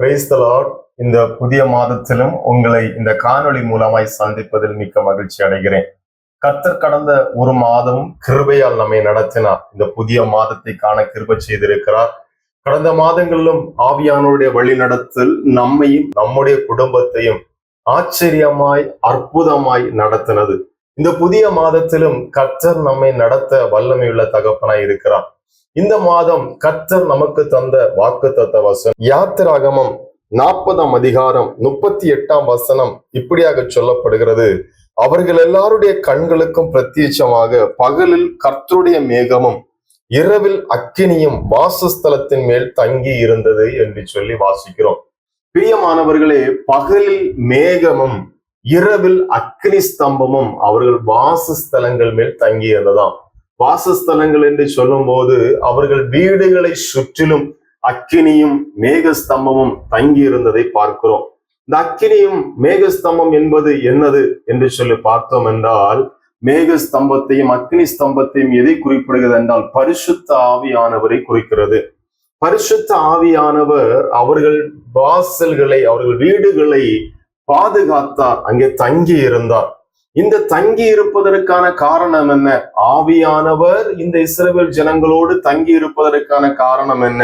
Price இந்த புதிய மாதத்திலும் உங்களை இந்த காணொளி மூலமாய் சந்திப்பதில் மிக்க மகிழ்ச்சி அடைகிறேன். கர்த்தர் கடந்த ஒரு மாதம் கிருபையால் நம்மை நடத்தினார். இந்த புதிய மாதத்தை காண கிருபை செய்திருக்கிறார். கடந்த மாதங்களிலும் ஆவியானோருடைய வழிநடத்தல் நம்மையும் நம்முடைய குடும்பத்தையும் ஆச்சரியமாய் அற்புதமாய் நடத்தினது. இந்த புதிய மாதத்திலும் கர்த்தர் நம்மை நடத்த வல்லமையுள்ள தகப்பனாய் இருக்கிறார். இந்த மாதம் கத்தர் நமக்கு தந்த வாக்கு தத்த வசனம். யாத்திராகமம் நாற்பதாம் அதிகாரம் முப்பத்தி எட்டாம் வசனம் இப்படியாக சொல்லப்படுகிறது. அவர்கள் எல்லாருடைய கண்களுக்கும் பிரத்யட்சமாக பகலில் கர்த்தருடைய மேகமும் இரவில் அக்கினியும் வாசஸ்தலத்தின் மேல் தங்கி இருந்தது என்று சொல்லி வாசிக்கிறோம். பிரியமானவர்களே பகலில் மேகமும் இரவில் அக்னி ஸ்தம்பமும் அவர்கள் வாசஸ்தலங்கள் மேல் தங்கி இருந்ததாம். வாசஸ்தலங்கள் என்று சொல்லும் போது அவர்கள் வீடுகளை சுற்றிலும் அக்கினியும் மேகஸ்தம்பமும் தங்கி இருந்ததை பார்க்கிறோம். இந்த அக்கினியும் மேகஸ்தம்பம் என்பது என்னது என்று சொல்லி பார்த்தோம் என்றால் மேகஸ்தம்பத்தையும் அக்னி ஸ்தம்பத்தையும் எதை குறிப்பிடுகிறது என்றால் பரிசுத்த ஆவியானவரை குறிக்கிறது. பரிசுத்த ஆவியானவர் அவர்கள் வாசல்களை அவர்கள் வீடுகளை பாதுகாத்தார் அங்கே தங்கி இருந்தார் இந்த தங்கி இருப்பதற்கான காரணம் என்ன? ஆவியானவர் இந்த இஸ்ரவேல் ஜனங்களோடு தங்கி இருப்பதற்கான காரணம் என்ன?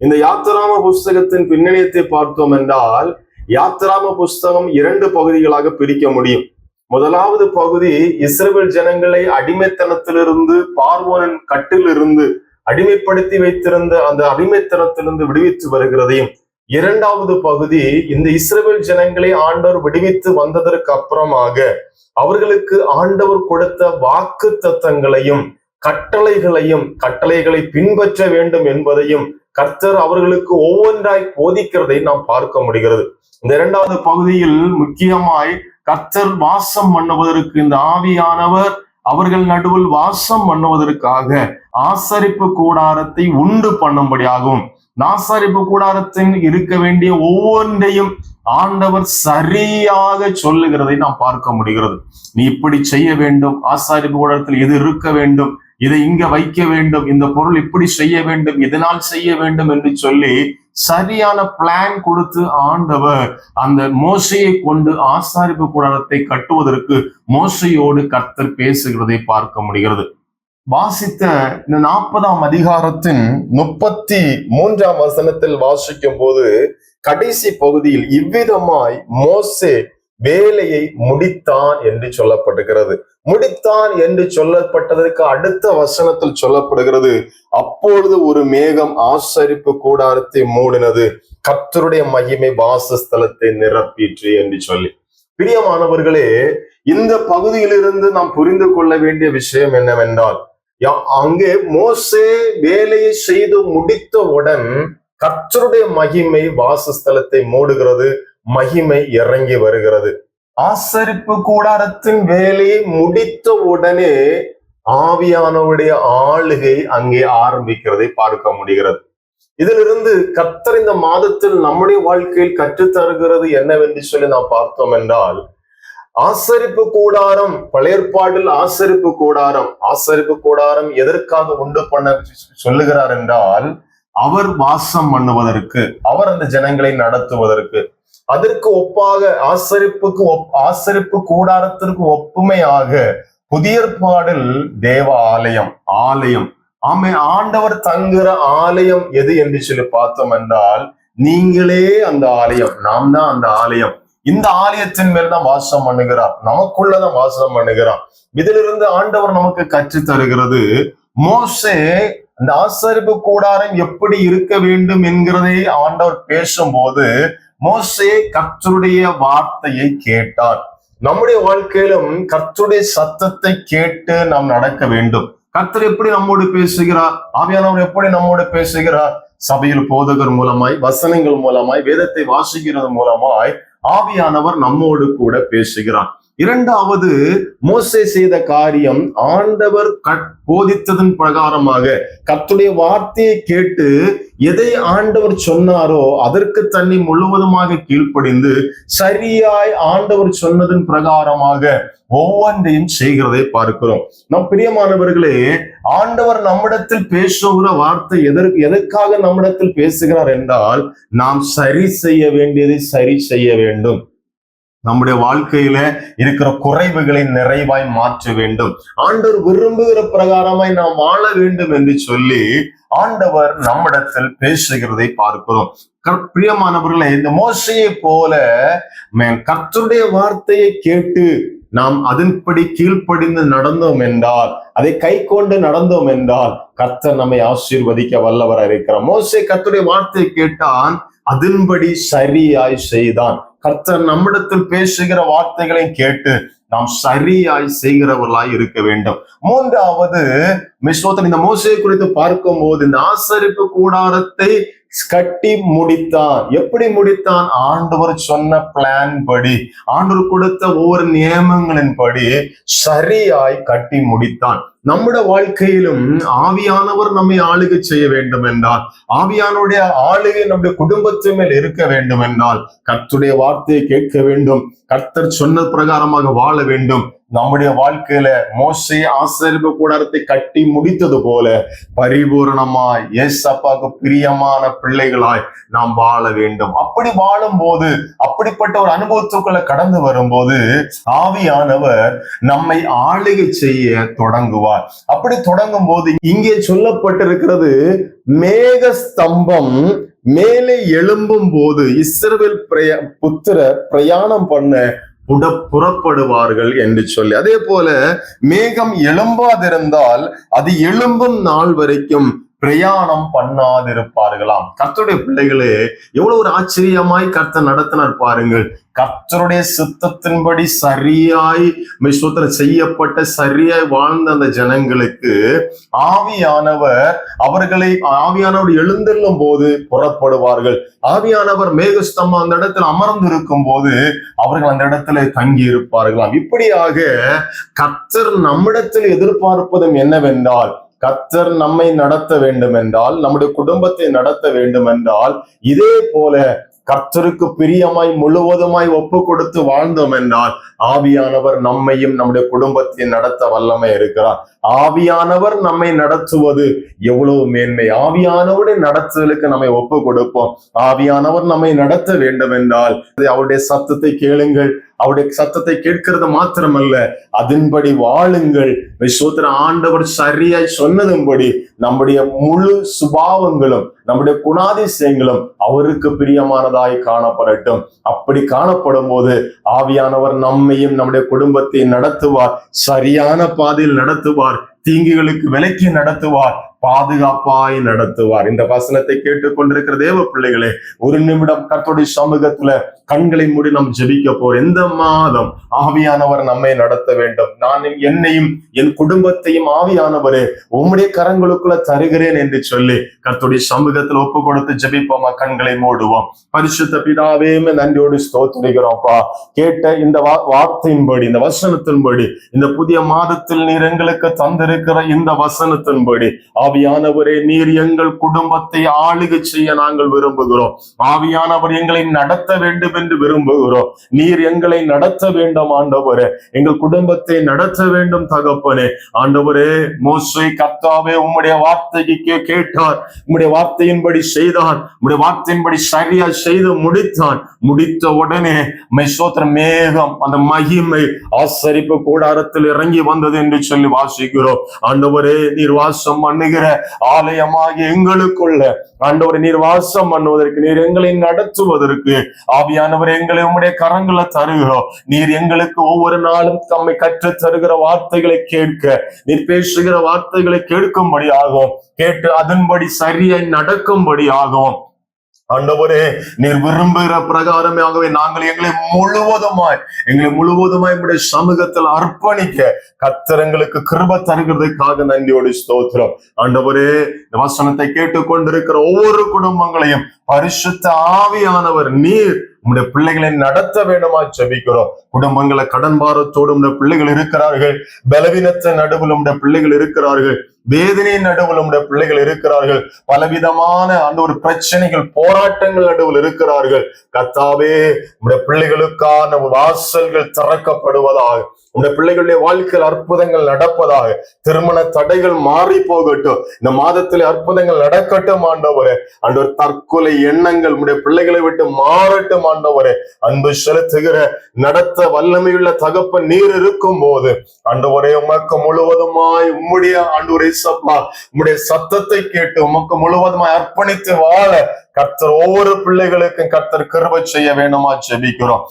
இந்த யாத்திராம புஸ்தகத்தின் பின்னணியத்தை பார்த்தோம் என்றால் யாத்திராம புஸ்தகம் இரண்டு பகுதிகளாக பிரிக்க முடியும். முதலாவது பகுதி இஸ்ரவேல் ஜனங்களை அடிமைத்தனத்திலிருந்து பார்வோனின் கட்டிலிருந்து அடிமைப்படுத்தி வைத்திருந்த அந்த அடிமைத்தனத்திலிருந்து விடுவித்து வருகிறதையும் இரண்டாவது பகுதி இந்த இஸ்ரேல் ஜனங்களை ஆண்டவர் விடுவித்து வந்ததற்கு அப்புறமாக அவர்களுக்கு ஆண்டவர் கொடுத்த வாக்கு தத்தங்களையும் கட்டளைகளையும் கட்டளைகளை பின்பற்ற வேண்டும் என்பதையும் கர்த்தர் அவர்களுக்கு ஒவ்வொன்றாய் போதிக்கிறதை நாம் பார்க்க முடிகிறது. இந்த இரண்டாவது பகுதியில் முக்கியமாய் கர்த்தர் வாசம் பண்ணுவதற்கு இந்த ஆவியானவர் அவர்கள் நடுவில் வாசம் பண்ணுவதற்காக ஆசரிப்பு கூடாரத்தை உண்டு பண்ணும்படியாகும் நாசரிப்பு கூடாரத்தின் இருக்க வேண்டிய ஒவ்வொன்றையும் ஆண்டவர் சரியாக சொல்லுகிறதை நாம் பார்க்க முடிகிறது. நீ இப்படி செய்ய வேண்டும் ஆசாரிப்பு கூடாரத்தில் இது இருக்க வேண்டும் இதை இங்க வைக்க வேண்டும் இந்த பொருள் இப்படி செய்ய வேண்டும் இதனால் செய்ய வேண்டும் என்று சொல்லி சரியான பிளான் கொடுத்து ஆண்டவர் அந்த மோசையை கொண்டு ஆசாரிப்பு கூடாரத்தை கட்டுவதற்கு மோசையோடு கர்த்தர் பேசுகிறதை பார்க்க முடிகிறது. வாசித்த இந்த நாற்பதாம் அதிகாரத்தின் முப்பத்தி மூன்றாம் வசனத்தில் வாசிக்கும் போது கடைசி பகுதியில் இவ்விதமாய் மோசே வேலையை முடித்தான் என்று சொல்லப்படுகிறது. முடித்தான் என்று சொல்லப்பட்டதற்கு அடுத்த வசனத்தில் சொல்லப்படுகிறது. அப்பொழுது ஒரு மேகம் ஆசரிப்பு கூடாரத்தை மூடினது. கர்த்தருடைய மகிமை வாசஸ்தலத்தை நிரப்பிற்று என்று சொல்லி. பிரியமானவர்களே இந்த பகுதியிலிருந்து நாம் புரிந்து கொள்ள வேண்டிய விஷயம் என்னவென்றால் அங்கே மோசே வேலையை செய்து முடித்தவுடன் கர்த்தருடைய மகிமை வாசஸ்தலத்தை மூடுகிறது மகிமை இறங்கி வருகிறது. ஆசரிப்பு கூடாரத்தின் வேலையை முடித்த உடனே ஆவியானவருடைய ஆளுகை அங்கே ஆரம்பிக்கிறதை பார்க்க முடிகிறது. இதிலிருந்து கத்தர் இந்த மாதத்தில் நம்முடைய வாழ்க்கையில் கற்றுத்தருகிறது என்னவென்று சொல்லி நாம் பார்த்தோம் என்றால் ஆசரிப்பு கூடாரம் பழையற்பாடில் ஆசரிப்பு கூடாரம். ஆசரிப்பு கூடாரம் எதற்காக உண்டு பண்ண சொல்லுகிறார் என்றால் அவர் வாசம் பண்ணுவதற்கு அவர் அந்த ஜனங்களை நடத்துவதற்கு. அதற்கு ஒப்பாக ஆசரிப்புக்கு ஆசரிப்பு கூடாரத்திற்கு ஒப்புமையாக புதியற்பாடில் தேவ ஆலயம் ஆலயம். ஆமை ஆண்டவர் தங்குற ஆலயம் எது என்று சொல்லி பார்த்தோம் என்றால் நீங்களே அந்த ஆலயம் நாம் தான் அந்த ஆலயம். இந்த ஆலயத்தின் மேல் தான் வாசம் பண்ணுகிறார். நமக்குள்ளதான் வாசம் பண்ணுகிறார். இதிலிருந்து ஆண்டவர் நமக்கு கற்று தருகிறது மோசே அந்த ஆசரிப்பு கூடாரம் எப்படி இருக்க வேண்டும் என்கிறதை ஆண்டவர் பேசும்போது மோசே கர்த்தருடைய வார்த்தையை கேட்டார். நம்முடைய வாழ்க்கையிலும் கர்த்தருடைய சத்தத்தை கேட்டு நாம் நடக்க வேண்டும். கர்த்தர் எப்படி நம்மோடு பேசுகிறார்? ஆவியானவர் எப்படி நம்மோடு பேசுகிறார்? சபையில் போதகர் மூலமாய் வசனங்கள் மூலமாய் வேதத்தை வாசிக்கிறது மூலமாய் ஆவியானவர் நம்மோடு கூட பேசுகிறார். இரண்டாவது மோசே செய்த காரியம் ஆண்டவர் போதித்ததன் பிரகாரமாக கத்துடைய வார்த்தையை கேட்டு எதை ஆண்டவர் சொன்னாரோ அதற்கு தன்னை முழுவதுமாக கீழ்ப்படிந்து சரியாய் ஆண்டவர் சொன்னதன் பிரகாரமாக ஒவ்வொன்றையும் செய்கிறதை பார்க்கிறோம். நம் பிரியமானவர்களே ஆண்டவர் நம்மிடத்தில் பேசுகிற வார்த்தை எதற்கு எதற்காக நம்மிடத்தில் பேசுகிறார் என்றால் நாம் சரி செய்ய வேண்டியதை சரி செய்ய வேண்டும். நம்முடைய வாழ்க்கையில இருக்கிற குறைவுகளை நிறைவாய் மாற்ற வேண்டும். ஆண்டவர் விரும்புகிற பிரகாரமாய் நாம் வாழ வேண்டும் என்று சொல்லி ஆண்டவர் நம்மிடத்தில் பேசுகிறதை பார்க்கிறோம். பிரியமானவர்களே இந்த மோசையை போல கர்த்தருடைய வார்த்தையை கேட்டு நாம் அதன்படி கீழ்ப்படிந்து நடந்தோம் என்றால் அதை கை கொண்டு நடந்தோம் என்றால் கர்த்தர் நம்மை ஆசீர்வதிக்க வல்லவராக இருக்கிறார். மோசை கர்த்தருடைய வார்த்தையை கேட்டான் அதன்படி சரியாய் செய்தான். கர்த்தர் நம்மிடத்தில் பேசுகிற வார்த்தைகளை கேட்டு நாம் சரியாய் செய்கிறவர்களாய் இருக்க வேண்டும். மூன்றாவது மிஸ்ரோத்தன் இந்த மோசையை குறித்து பார்க்கும்போது இந்த ஆசரிப்பு கூடாரத்தை கட்டி முடித்தான். எப்படி முடித்தான்? ஆண்டவர் சொன்ன பிளான் படி. ஆண்டவர் கொடுத்த ஒவ்வொரு நியமங்களின் படி சரியாய் கட்டி முடித்தான். நம்முடைய வாழ்க்கையிலும் ஆவியானவர் நம்மை ஆளுகை செய்ய வேண்டும் என்றால் ஆவியானுடைய ஆளுகை நம்முடைய குடும்பத்தின் மேல் இருக்க வேண்டும் என்றால் கர்த்துடைய வார்த்தையை கேட்க வேண்டும். கர்த்தர் சொன்ன பிரகாரமாக வாழ வேண்டும். நம்முடைய வாழ்க்கையில மோசை ஆசிரியப்பு கூடாரத்தை கட்டி முடித்தது போல பரிபூரணமாய் எஸ் அப்பாவுக்கு பிரியமான பிள்ளைகளாய் நாம் வாழ வேண்டும். அப்படி வாழும் போது அப்படிப்பட்ட ஒரு அனுபவத்துக்குள்ள கடந்து வரும்போது ஆவியானவர் நம்மை ஆளுகை செய்ய தொடங்குவார். அப்படி தொடங்கும் போது இங்கே சொல்லப்பட்டிருக்கிறது மேக ஸ்தம்பம் மேலே எழும்பும் போது இஸ்ரவேல் பிரய புத்திர பிரயாணம் பண்ண புட புறப்படுவார்கள் என்று சொல்லி. அதே போல மேகம் எழும்பாதிருந்தால் அது எழும்பும் நாள் வரைக்கும் பிரயாணம் பண்ணாதிருப்பார்களாம். கர்த்தருடைய பிள்ளைகளே எவ்வளவு ஒரு ஆச்சரியமாய் கர்த்தர் நடத்தினார் பாருங்கள். கர்த்தருடைய சித்தத்தின்படி சரியாய் மிஸ்வத்தில் செய்யப்பட்ட சரியாய் வாழ்ந்த அந்த ஜனங்களுக்கு ஆவியானவர் அவர்களை ஆவியானவர் எழுந்தெல்லும் போது புறப்படுவார்கள். ஆவியானவர் மேகஸ்தம்பம் அந்த இடத்துல அமர்ந்திருக்கும் போது அவர்கள் அந்த இடத்துல தங்கி இருப்பார்களாம் இப்படியாக கர்த்தர் நம்மிடத்தில் எதிர்பார்ப்பதும் என்னவென்றால் கத்தர் நம்மை நடத்த வேண்டும் என்றால் நம்முடைய குடும்பத்தை நடத்த வேண்டும் என்றால் இதே போல கர்த்தருக்கு பிரியமாய் முழுவதுமாய் ஒப்பு கொடுத்து வாழ்ந்தோம் என்றால் ஆவியானவர் நம்மையும் நம்முடைய குடும்பத்தை நடத்த வல்லமை இருக்கிறார். ஆவியானவர் நம்மை நடத்துவது எவ்வளவு மேன்மை. ஆவியானவருடைய நடத்துதலுக்கு நம்மை ஒப்பு கொடுப்போம். ஆவியானவர் நம்மை நடத்த வேண்டும் என்றால் அவருடைய சத்தத்தை கேளுங்கள். அவருடைய சத்தத்தை கேட்கிறது மாத்திரமல்ல அதன்படி வாழுங்கள். விஸ்வத்திர ஆண்டவர் சரியாய் சொன்னதும்படி நம்முடைய முழு சுபாவங்களும் நம்முடைய குணாதிசயங்களும் அவருக்கு பிரியமானதாய் காணப்படட்டும். அப்படி காணப்படும் போது ஆவியானவர் நம்மையும் நம்முடைய குடும்பத்தை நடத்துவார் சரியான பாதையில் நடத்துவார் தீங்குகளுக்கு விலக்கி நடத்துவார். பாதுகாப்பாய் நடத்துவார். இந்த வசனத்தை கேட்டுக்கொண்டிருக்கிற தேவ பிள்ளைகளே ஒரு நிமிடம் கத்தோடைய சமூகத்துல கண்களை மூடி நாம் ஜெபிக்க போற எந்த மாதம் ஆவியானவர் நம்மை நடத்த வேண்டும்? நான் என்னையும் என் குடும்பத்தையும் ஆவியானவரே உம்முடைய கரங்களுக்குள்ள தருகிறேன் என்று சொல்லி கத்தோடைய சமூகத்துல ஒப்பு கொடுத்து ஜெபிப்போமா? கண்களை மூடுவோம். பரிசுத்த பிதாவேமே நன்றியோடு ஸ்தோத்திரிக்கிறோம்ப்பா. கேட்ட இந்த வார்த்தையின்படி இந்த வசனத்தின்படி இந்த புதிய மாதத்தில் நீர் எங்களுக்கு தந்திருக்கிற இந்த வசனத்தின்படி ஆவியானவரே நீர் எங்கள் குடும்பத்தை ஆளுக செய்ய நாங்கள் விரும்புகிறோம். ஆவியானவர் எங்களை நடத்த வேண்டும் என்று விரும்புகிறோம். நீர் எங்களை நடத்த வேண்டும் ஆண்டவரே. எங்கள் குடும்பத்தை நடத்த வேண்டும் தகப்பனே. ஆண்டவரே மோசை கர்த்தாவே உம்முடைய வார்த்தைக்கு கேட்டார். உம்முடைய வார்த்தையின்படி செய்தான். உம்முடைய வார்த்தையின்படி சரியா செய்து முடித்தான். முடித்த உடனே மைசோத்திர மேகம் அந்த மகிமை ஆசரிப்பு கூடாரத்தில் இறங்கி வந்தது என்று சொல்லி வாசிக்கிறோம். ஆண்டவரே நீர் வாசம் பண்ணுகிற ஆலயமாகி எங்களுக்குள்ள ஆண்டவர் நீர் வாசம் பண்ணுவதற்கு நீர் எங்களை நடத்துவதற்கு ஆவியானவர் எங்களை உங்களுடைய கரங்களை தருகிறோம் நீர் எங்களுக்கு ஒவ்வொரு நாளும் தம்மை கற்று தருகிற வார்த்தைகளை கேட்க நீர் பேசுகிற வார்த்தைகளை கேட்கும்படியாகும் கேட்டு அதன்படி சரியாய் நடக்கும்படியாகும் ஆண்டவரே நீர் விரும்புகிற பிரகாரமே ஆகவே நாங்கள் எங்களை முழுவதுமாய் எங்களை முழுவதுமாய் உடைய சமூகத்தில் அர்ப்பணிக்க கத்தரங்களுக்கு கிருப தருகிறதுக்காக நன்றியோடு ஸ்தோத்திரம். ஆண்டவரே இந்த வசனத்தை கேட்டுக்கொண்டிருக்கிற ஒவ்வொரு குடும்பங்களையும் பரிசுத்த ஆவியானவர் நீர் உங்களுடைய பிள்ளைகளை நடத்த வேண்டுமா செபிக்கிறோம். குடும்பங்களை கடன் பாரத்தோடு உம்முடைய பிள்ளைகள் இருக்கிறார்கள். பலவீனத்தை நடுவில் உம்முடைய பிள்ளைகள் இருக்கிறார்கள். வேதனையின் நடுவில் உம்முடைய பிள்ளைகள் இருக்கிறார்கள். பலவிதமான அந்த ஒரு பிரச்சனைகள் போராட்டங்கள் நடுவில் இருக்கிறார்கள். கத்தாவே உம்முடைய பிள்ளைகளுக்கான வாசல்கள் திறக்கப்படுவதாக உம்முடைய பிள்ளைகளுடைய வாழ்க்கையில் அற்புதங்கள் நடப்பதாக திருமண தடைகள் மாறி போகட்டும். இந்த மாதத்தில் அற்புதங்கள் நடக்கட்டும் ஆண்டவரே. ஒரு தற்கொலை எண்ணங்கள் உடைய பிள்ளைகளை விட்டு மாறட்டும் ஆண்டவரே அன்பு செலுத்துகிற நடத்த வல்லமையுள்ள தகப்ப நீர் இருக்கும் போது ஆண்டவரே உமக்கு முழுவதுமாய் உம்முடைய ஆண்டவரே சப்பா உம்முடைய சத்தத்தை கேட்டு உமக்கு முழுவதுமாய் அர்ப்பணித்து வாழ கர்த்தர் ஒவ்வொரு பிள்ளைகளுக்கும் கர்த்தர் கிருபை செய்ய வேண்டுமா ஜெபிக்கிறோம்.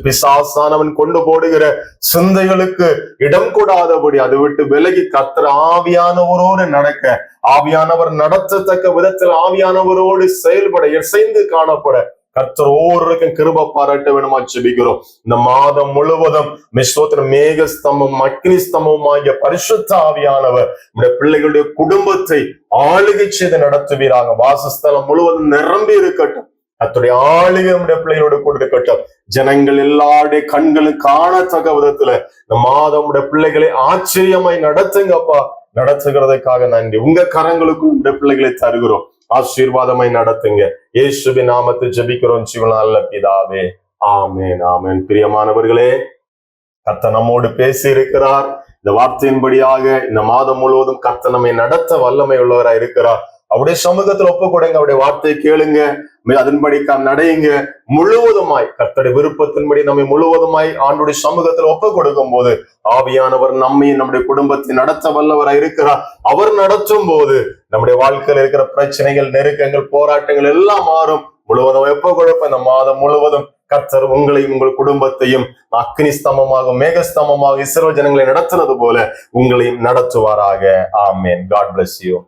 பிசாசானவன் கொண்டு போடுகிற சிந்தைகளுக்கு இடம் கூடாதபடி அதை விட்டு விலகி கர்த்தர் ஆவியானவரோடு நடக்க ஆவியானவர் நடத்தத்தக்க விதத்தில் ஆவியானவரோடு செயல்பட இசைந்து காணப்பட கர்த்தர் ஒவ்வொருக்கும் கிருப பாராட்ட வேணுமா ஜெபிக்கிறோம். இந்த மாதம் முழுவதும் மிஸ்வத்தின் மேக ஸ்தம்பம் அக்னி ஸ்தம்பம் ஆகிய பரிசுத்த ஆவியானவர் நம்முடைய பிள்ளைகளுடைய குடும்பத்தை ஆளுகை செய்து நடத்துவீராக. வாசஸ்தலம் முழுவதும் நிரம்பி இருக்கட்டும். அத்துடைய ஆளுகை நம்முடைய பிள்ளைகளோடு கூட இருக்கட்டும். ஜனங்கள் எல்லாருடைய கண்களும் காணத்தக்க விதத்துல இந்த மாதம் உடைய பிள்ளைகளை ஆச்சரியமாய் நடத்துங்கப்பா. நடத்துகிறதுக்காக நன்றி. உங்க கரங்களுக்கும் உடைய பிள்ளைகளை தருகிறோம். ஆசீர்வாதமாய் நடத்துங்க. இயேசுபி நாமத்தை ஜெபிக்கிறோம். சிவன் பிதாவே. ஆமேன் ஆமேன். பிரியமானவர்களே கத்த நம்மோடு பேசி இருக்கிறார் இந்த வார்த்தையின்படியாக இந்த மாதம் முழுவதும் கர்த்தர் நம்மை நடத்த வல்லமை உள்ளவராய் இருக்கிறார். அவருடைய சமூகத்துல ஒப்பு கொடுங்க அவருடைய வார்த்தையை கேளுங்க. அதன்படி க- நடையுங்க. முழுவதுமாய் கர்த்தருடைய விருப்பத்தின்படி நம்மை முழுவதுமாய் ஆண்டுடைய சமூகத்தில் ஒப்பு கொடுக்கும் போது ஆவியானவர் நம்மையும் நம்முடைய குடும்பத்தை நடத்த வல்லவராய் இருக்கிறார். அவர் நடத்தும் போது நம்முடைய வாழ்க்கையில் இருக்கிற பிரச்சனைகள் நெருக்கங்கள் போராட்டங்கள் எல்லாம் மாறும். முழுவதும் எப்ப கொடுப்ப இந்த மாதம் முழுவதும் கர்த்தர் உங்களையும் உங்கள் குடும்பத்தையும் அக்னி ஸ்தம்பமாக மேகஸ்தம்பமாக இஸ்ரோ ஜனங்களை நடத்துனது போல உங்களையும் நடத்துவாராக. ஆமேன். God bless you